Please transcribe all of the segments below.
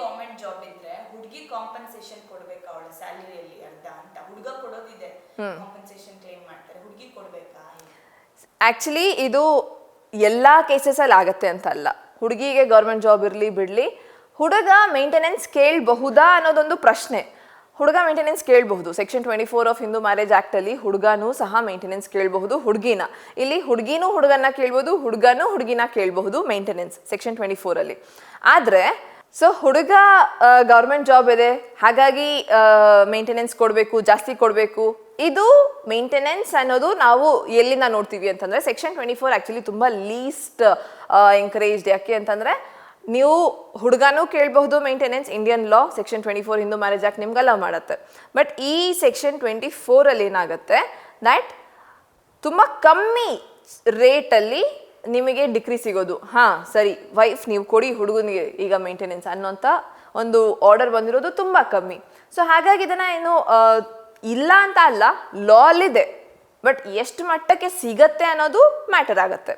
Government job ಇದ್ರೆ ಹುಡುಗಿ compensation ಕೊಡ್ಬೇಕಾ ಅವಳ ಸ್ಯಾಲರಿಯಲ್ಲಿ ಅರ್ಧ ಅಂತ ಹುಡುಗ ಕೊಡೋದಿದೆ. ಕಾಂಪನ್ಸೇಷನ್ ಕ್ಲೇಮ್ ಮಾಡ್ತಾರೆ. ಹುಡುಗಿ ಕೊಡ್ಬೇಕಾ? ಆಕ್ಚುಲಿ ಇದು ಎಲ್ಲ ಕೇಸಸಲ್ಲಿ ಆಗತ್ತೆ ಅಂತ ಅಲ್ಲ. ಹುಡುಗಿಗೆ ಗೌರ್ಮೆಂಟ್ ಜಾಬ್ ಇರಲಿ ಬಿಡಲಿ. ಹುಡುಗ ಮೇಂಟೆನೆನ್ಸ್ ಕೇಳಬಹುದಾ ಅನ್ನೋದೊಂದು ಪ್ರಶ್ನೆ. ಹುಡುಗ ಮೇಂಟೆನೆನ್ಸ್ ಕೇಳಬಹುದು. Section twenty four of Hindu marriage ಆ್ಯಕ್ಟಲ್ಲಿ ಹುಡುಗನೂ ಸಹ ಮೇಂಟೆನೆನ್ಸ್ ಕೇಳಬಹುದು ಹುಡುಗಿನ. ಇಲ್ಲಿ ಹುಡುಗಿನೂ ಹುಡುಗನ ಕೇಳ್ಬೋದು ಹುಡುಗನೂ ಹುಡುಗಿನ ಕೇಳಬಹುದು ಮೇಂಟೆನೆನ್ಸ್ ಸೆಕ್ಷನ್ ಟ್ವೆಂಟಿ ಫೋರಲ್ಲಿ ಆದರೆ ಸೊ ಹುಡುಗ ಗೌರ್ಮೆಂಟ್ ಜಾಬ್ ಇದೆ. ಹಾಗಾಗಿ ಮೇಂಟೆನೆನ್ಸ್ ಕೊಡಬೇಕು, ಜಾಸ್ತಿ ಕೊಡಬೇಕು. ಇದು ಮೇಂಟೆನೆನ್ಸ್ ಅನ್ನೋದು ನಾವು ಎಲ್ಲಿಂದ ನೋಡ್ತೀವಿ ಅಂತಂದರೆ ಸೆಕ್ಷನ್ ಟ್ವೆಂಟಿ ಫೋರ್ ಆ್ಯಕ್ಚುಲಿ ತುಂಬ ಲೀಸ್ಟ್ ಎಂಕರೇಜ್ಡ್ ಯಾಕೆ ಅಂತಂದರೆ, ನೀವು ಹುಡುಗನೂ ಕೇಳಬಹುದು maintenance Indian law section twenty four Hindu marriage act ನಿಮ್ಗೆ ಮಾಡುತ್ತೆ. ಬಟ್ ಈ ಸೆಕ್ಷನ್ ಟ್ವೆಂಟಿ ಫೋರಲ್ಲಿ ಏನಾಗುತ್ತೆ ದ್ಯಾಟ್ ತುಂಬ ಕಮ್ಮಿ ರೇಟಲ್ಲಿ ನಿಮಗೆ ಡಿಗ್ರಿ ಸಿಗೋದು. ಹಾಂ, ಸರಿ ವೈಫ್ ನೀವು ಕೊಡಿ ಹುಡುಗನಿಗೆ ಈಗ ಮೇಂಟೆನೆನ್ಸ್ ಅನ್ನೋಂತ ಒಂದು ಆರ್ಡರ್ ಬಂದಿರೋದು ತುಂಬ ಕಮ್ಮಿ. ಸೊ ಹಾಗಾಗಿ ಇದನ್ನು ಏನು ಇಲ್ಲ ಅಂತ ಅಲ್ಲ ಲಾ ಅಲ್ಲಿದೆ. ಬಟ್ ಎಷ್ಟು ಮಟ್ಟಕ್ಕೆ ಸಿಗತ್ತೆ ಅನ್ನೋದು ಮ್ಯಾಟರ್ ಆಗುತ್ತೆ.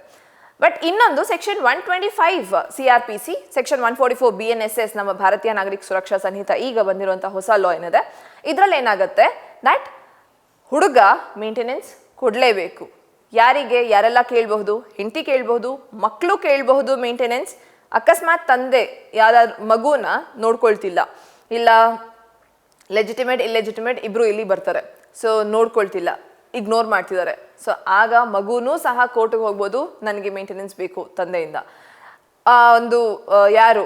ಬಟ್ ಇನ್ನೊಂದು section one twenty five C R P C section one forty four B N S S ನಮ್ಮ ಭಾರತೀಯ ನಾಗರಿಕ ಸುರಕ್ಷಾ ಸಂಹಿತ ಈಗ ಬಂದಿರುವಂಥ ಹೊಸ ಲಾ ಏನಿದೆ. ಇದರಲ್ಲಿ ಏನಾಗುತ್ತೆ? ದಟ್ ಹುಡುಗ ಮೇಂಟೆನೆನ್ಸ್ ಕೊಡಲೇಬೇಕು. ಯಾರಿಗೆ ಯಾರೆಲ್ಲ ಕೇಳಬಹುದು? ಹೆಂಡತಿ ಕೇಳಬಹುದು? ಮಕ್ಕಳು ಕೇಳಬಹುದು ಮೇಂಟೆನೆನ್ಸ್ ಅಕಸ್ಮಾತ್ ತಂದೆ ಯಾರ ಮಗುನ ನೋಡ್ಕೊಳ್ತಿಲ್ಲ. ಇಲ್ಲ ಲೆಜಿಟಿಮೇಟ್ ಇಲ್ಲೆಜಿಟಿಮೇಟ್ ಇಬ್ರು ಇಲ್ಲಿ ಬರ್ತಾರೆ. ಸೊ ನೋಡ್ಕೊಳ್ತಿಲ್ಲ. ಇಗ್ನೋರ್ ಮಾಡ್ತಿದ್ದಾರೆ. ಸೊ ಆಗ ಮಗುನೂ ಸಹ ಕೋರ್ಟಿಗೆ ಹೋಗ್ಬೋದು. ನನಗೆ ಮೇಂಟೆನೆನ್ಸ್ ಬೇಕು ತಂದೆಯಿಂದ. ಆ ಒಂದು ಯಾರು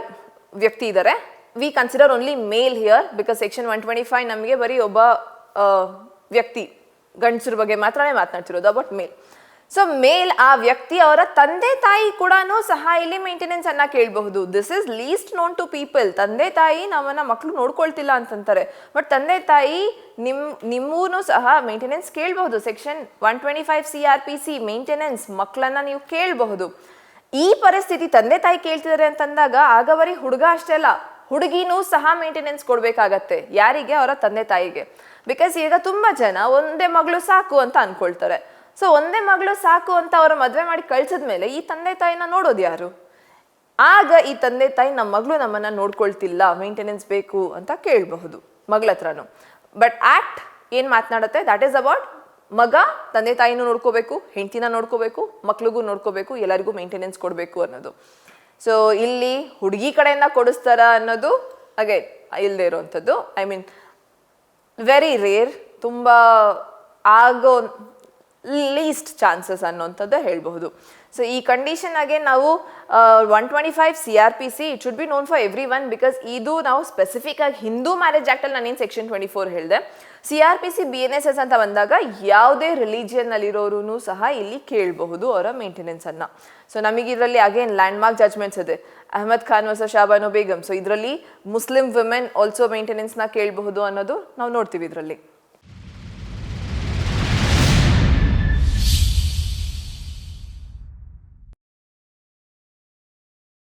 ವ್ಯಕ್ತಿ ಇದ್ದಾರೆ we consider only male here because section one twenty five ನಮಗೆ ಬರೀ ಒಬ್ಬ ವ್ಯಕ್ತಿ. ಗಂಡಸರ ಬಗ್ಗೆ ಮಾತ್ರನೇ ಮಾತನಾಡ್ತಿರೋದು ಅಬೌಟ್ ಮೇಲ್ ಸೊ ಮೇಲ್ ಆ ವ್ಯಕ್ತಿ ಅವರ ತಂದೆ ತಾಯಿ ಕೂಡ ಸಹ ಇಲ್ಲಿ ಮೇಂಟೆನೆನ್ಸ್ ಅನ್ನ ಕೇಳಬಹುದು. This is least known to people ತಂದೆ ತಾಯಿ ನಮ್ಮನ್ನ ಮಕ್ಕಳು ನೋಡ್ಕೊಳ್ತಿಲ್ಲ ಅಂತಂತಾರೆ. ಬಟ್ ತಂದೆ ತಾಯಿ ನಿಮ್ ನಿಮ್ಮೂನು ಸಹ ಮೇಂಟೆನೆನ್ಸ್ ಕೇಳಬಹುದು. Section one twenty five C R P C maintenance ಮಕ್ಕಳನ್ನ ನೀವು ಕೇಳಬಹುದು. ಈ ಪರಿಸ್ಥಿತಿ ತಂದೆ ತಾಯಿ ಕೇಳ್ತಿದ್ದಾರೆ ಅಂತಂದಾಗ, ಆಗ ಬರೀ ಹುಡುಗ ಅಷ್ಟೇ ಅಲ್ಲ ಹುಡುಗಿನೂ ಸಹ ಮೇಂಟೆನೆನ್ಸ್ ಕೊಡಬೇಕಾಗತ್ತೆ, ಯಾರಿಗೆ? ಅವರ ತಂದೆ ತಾಯಿಗೆ. ಬಿಕಾಸ್ ಈಗ ತುಂಬಾ ಜನ ಒಂದೇ ಮಗಳು ಸಾಕು ಅಂತ ಅನ್ಕೊಳ್ತಾರೆ. ಸೊ ಒಂದೇ ಮಗಳು ಸಾಕು ಅಂತ ಅವರ ಮದುವೆ ಮಾಡಿ ಕಳ್ಸಿದ್ಮೇಲೆ ಈ ತಂದೆ ತಾಯಿನ ನೋಡೋದು ಯಾರು? ಆಗ ಈ ತಂದೆ ತಾಯಿ ನಮ್ಮ ಮಗಳು ನಮ್ಮನ್ನ ನೋಡ್ಕೊಳ್ತಿಲ್ಲ ಮೇಂಟೆನೆನ್ಸ್ ಬೇಕು ಅಂತ ಕೇಳಬಹುದು ಮಗಳ ಹತ್ರನು. ಬಟ್ ಆಕ್ಟ್ ಏನ್ ಮಾತನಾಡುತ್ತೆ? ದಟ್ ಈಸ್ ಅಬೌಟ್ ಮಗ ತಂದೆ ತಾಯಿನೂ ನೋಡ್ಕೋಬೇಕು, ಹೆಂಡತಿನ ನೋಡ್ಕೋಬೇಕು, ಮಕ್ಳಿಗೂ ನೋಡ್ಕೋಬೇಕು, ಎಲ್ಲರಿಗೂ ಮೇಂಟೆನೆನ್ಸ್ ಕೊಡಬೇಕು ಅನ್ನೋದು. ಸೊ ಇಲ್ಲಿ ಹುಡುಗಿ ಕಡೆಯಿಂದ ಕೊಡಿಸ್ತಾರ ಅನ್ನೋದು, ಹಾಗೆ ಇಲ್ಲದೆ ಇರುವಂಥದ್ದು. ಐ ಮೀನ್ ವೆರಿ ರೇರ್ ತುಂಬ ಆಗೋ ಲೀಸ್ಟ್ ಚಾನ್ಸಸ್ ಅನ್ನೋಂಥದ್ದು ಹೇಳಬಹುದು. ಸೊ ಈ ಕಂಡೀಷನ್ ಆಗಿ ನಾವು one twenty five C R P C it should be known for everyone because ಇದು ನಾವು ಸ್ಪೆಸಿಫಿಕ್ ಆಗಿ ಹಿಂದೂ ಮ್ಯಾರೇಜ್ ಆ್ಯಕ್ಟಲ್ಲಿ ನಾನೇನು ಸೆಕ್ಷನ್ ಟ್ವೆಂಟಿ ಫೋರ್ ಹೇಳಿದೆ. C R P C B N S S ಅಂತ ಬಂದಾಗ ಯಾವುದೇ ರಿಲಿಜಿಯನ್ನಲ್ಲಿರೋರು ಸಹ ಇಲ್ಲಿ ಕೇಳಬಹುದು ಅವರ ಮೇಂಟೆನೆನ್ಸನ್ನು ಸೊ ನಮಗೆ ಇದರಲ್ಲಿ ಅಗೇನ್ ಲ್ಯಾಂಡ್ ಮಾರ್ಕ್ ಜಜ್ಮೆಂಟ್ಸ್ ಇದೆ. ಅಹಮದ್ ಖಾನ್ ಹೊಸ ಶಾಬಾನು ಬೇಗಮ್ ಸೊ ಇದರಲ್ಲಿ ಮುಸ್ಲಿಂ ವಿಮೆನ್ ಆಲ್ಸೋ ಮೇಂಟೆನೆನ್ಸ್ನ ಕೇಳಬಹುದು ಅನ್ನೋದು ನಾವು ನೋಡ್ತೀವಿ ಇದರಲ್ಲಿ.